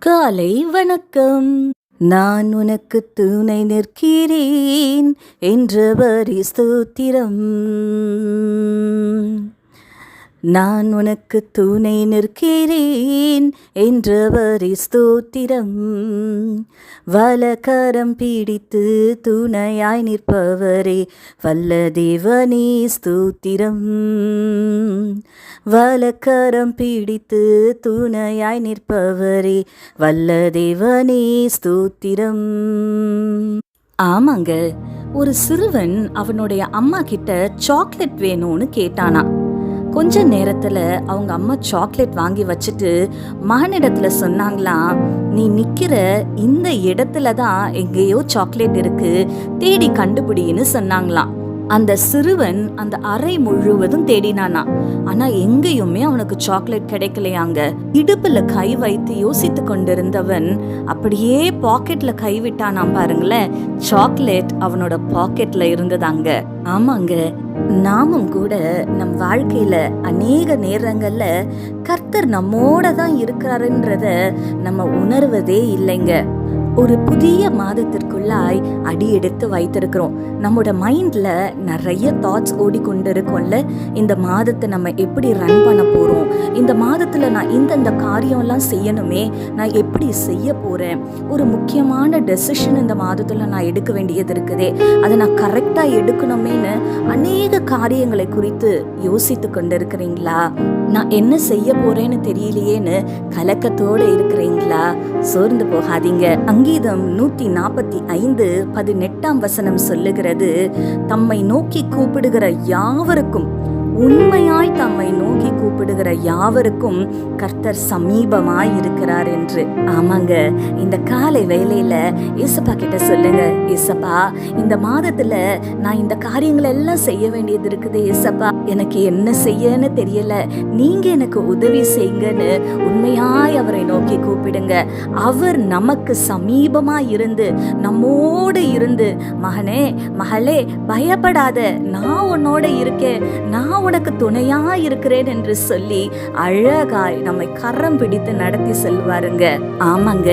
காலை வணக்கம். நான் உனக்கு துணை நிற்கிறேன் என்றவரி ஸ்தோத்திரம். நான் உனக்கு துணை நிற்கிறேன் என்றவரி ஸ்தோத்திரம். வலக்கரம் பிடித்து துணையாய் நிற்பவரே வல்ல தேவனே ஸ்தோத்திரம். வலக்கரம் பிடித்து துணையாய் நிற்பவரே வல்ல தேவனே ஸ்தோத்திரம். ஆமாங்க ஒரு சிறுவன் அவனுடைய அம்மா கிட்ட சாக்லேட் வேணும்னு கேட்டானா. கொஞ்ச நேரத்துல அவங்க அம்மா சாக்லேட் வாங்கி வச்சுட்டு மகனிடத்துல சொன்னாங்களாம் நீ நிக்கிற இந்த இடத்துல தான் எங்கேயோ சாக்லேட் இருக்கு தேடி கண்டுபிடின்னு சொன்னாங்களாம். அந்த சிறுவன் அந்த அறை முழுவதும் தேடினானா ஆனா எங்கேயுமே அவனுக்கு சாக்லேட் கிடைக்கலையாங்க. இடுப்புல கை வைத்து யோசித்து கொண்டிருந்தவன் அப்படியே பாக்கெட்ல கை விட்டானாம் பாருங்களேன். சாக்லேட் அவனோட பாக்கெட்ல இருந்ததாங்க. ஆமாங்க நாமும் கூட நம் வாழ்க்கையில அநேக நேரங்கள்ல கர்த்தர் நம்மோட தான் இருக்கிறாருன்றத நம்ம உணர்வதே இல்லைங்க. ஒரு புதிய மாதத்திற்குள்ளாய் அடி எடுத்து வைத்திருக்கிறோம். நம்மோட மைண்டில் நிறைய தாட்ஸ் ஓடிக்கொண்டிருக்கோம்ல. இந்த மாதத்தை நம்ம எப்படி ரன் பண்ண போகிறோம் இந்த மாதத்தில் நான் இந்தந்த காரியம்லாம் செய்யணுமே நான் எப்படி செய்ய போகிறேன் ஒரு முக்கியமான டெசிஷன் இந்த மாதத்தில் நான் எடுக்க வேண்டியது இருக்குதே. அதை நான் கரெக்டாக எடுக்கணுமேன்னு அநேக காரியங்களை குறித்து யோசித்து கொண்டிருக்கிறீங்களா? நான் என்ன செய்ய போகிறேன்னு தெரியலையேன்னு கலக்கத்தோடு இருக்கிறீங்களா? சோர்ந்து போகாதீங்க. சங்கீதம் நூத்தி நாற்பத்தி ஐந்து பதினெட்டாம் வசனம் சொல்லுகிறது தம்மை நோக்கி கூப்பிடுகிற யாவருக்கும் உண்மையாய் தம்மை நோக்கி கூப்பிடுகிற யாவருக்கும் கர்த்தர் சமீபமாய் இருக்கிறார் என்று. ஆமாங்க இந்த காலை வேலையில இசப்பா கிட்ட சொல்லுங்க இசப்பா இந்த மாதத்துல நான் இந்த காரியங்கள் எல்லாம் செய்ய வேண்டியது இருக்குது இசப்பா எனக்கு என்ன செய்யன்னு தெரியல. நீங்க எனக்கு உதவி செய்யுங்கன்னு உண்மையாய் அவரை நோக்கி கூப்பிடுங்க. அவர் நமக்கு சமீபமா இருந்து நம்மோடு இருந்து மகனே மகளே பயப்படாத நான் உன்னோட இருக்கேன் நான் உனக்கு துணையா இருக்கிறேன் என்று சொல்லி அழகாய் நம்மை கரம் பிடித்து நடத்தி செல்வாருங்க. ஆமாங்க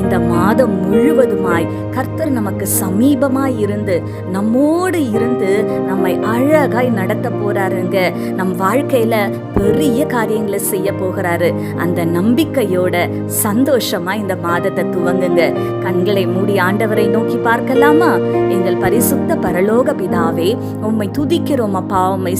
இந்த மாதம் முழுவதுமாய் கர்த்தர் நமக்கு சமீபமாய் இருந்து நம்மோடு இருந்து நம்மை அழகாய் நடத்த போறாருங்க. நம் வாழ்க்கையில பெரிய காரியங்களை செய்ய போகிறாரு. அந்த நம்பிக்கையோட சந்தோஷமா இந்த மாதத்தை துவங்குங்க. கண்களை மூடி ஆண்டவரை நோக்கி பார்க்கலாமா? எங்கள் பரிசுத்த பரலோக பிதாவே உம்மை துதிக்கிறோம் அப்பா உம்மை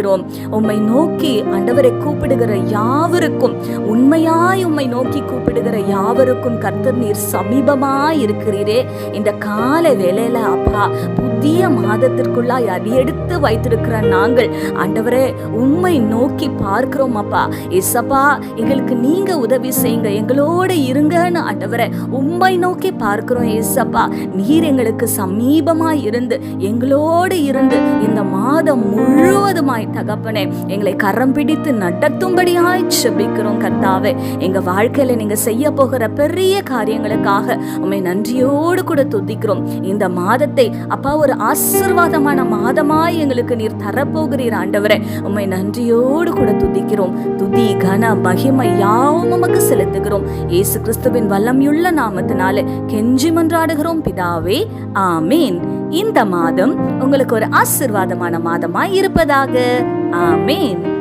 ஸ்தோத்தரிக்கிறோம் உம்மை நோக்கி ஆண்டவரை கூப்பிடுகிற யாவருக்கும் உண்மையாய் உம்மை நோக்கி கூப்பிடுகிற யாவருக்கும் கர்த்தர் நீர் சமீபமாய் இருக்கிறீரே. இந்த கால வேலையில அப்பா புதிய மாதத்திற்குள்ளாய் அடியெடுத்து வைத்திருக்கிற நாங்கள் ஆண்டவரே உண்மை நோக்கி பார்க்கிறோம் அப்பா. இசப்பா எங்களுக்கு நீங்க உதவி செய்யுங்க எங்களோட இருங்கன்னு ஆண்டவரே உண்மை நோக்கி பார்க்கிறோம் இசப்பா நீர் எங்களுக்கு சமீபமாய் இருந்து எங்களோடு இருந்து இந்த மாதம் முழுவதுமா முழுவதுமாய் தகப்பனே எங்களை கரம் பிடித்து நடத்தும்படியாய் செபிக்கிறோம் கர்த்தாவே. எங்க வாழ்க்கையில நீங்க செய்ய போகிற பெரிய காரியங்களுக்காக உண்மை நன்றியோடு கூட துதிக்கிறோம். இந்த மாதத்தை அப்பா ஒரு ஆசிர்வாதமான மாதமாய் எங்களுக்கு நீர் தரப்போகிறீர் ஆண்டவரே. உண்மை நன்றியோடு கூட துதிக்கிறோம். துதி கன மகிமை யாவும் உமக்கு செலுத்துகிறோம். இயேசு கிறிஸ்துவின் வல்லமையுள்ள நாமத்தினாலே கெஞ்சி மன்றாடுகிறோம். பிதாவே ஆமீன். இந்த மாதம் உங்களுக்கு ஒரு ஆசிர்வாதமான மாதமாய் இருப்பதாக. ஆமீன்.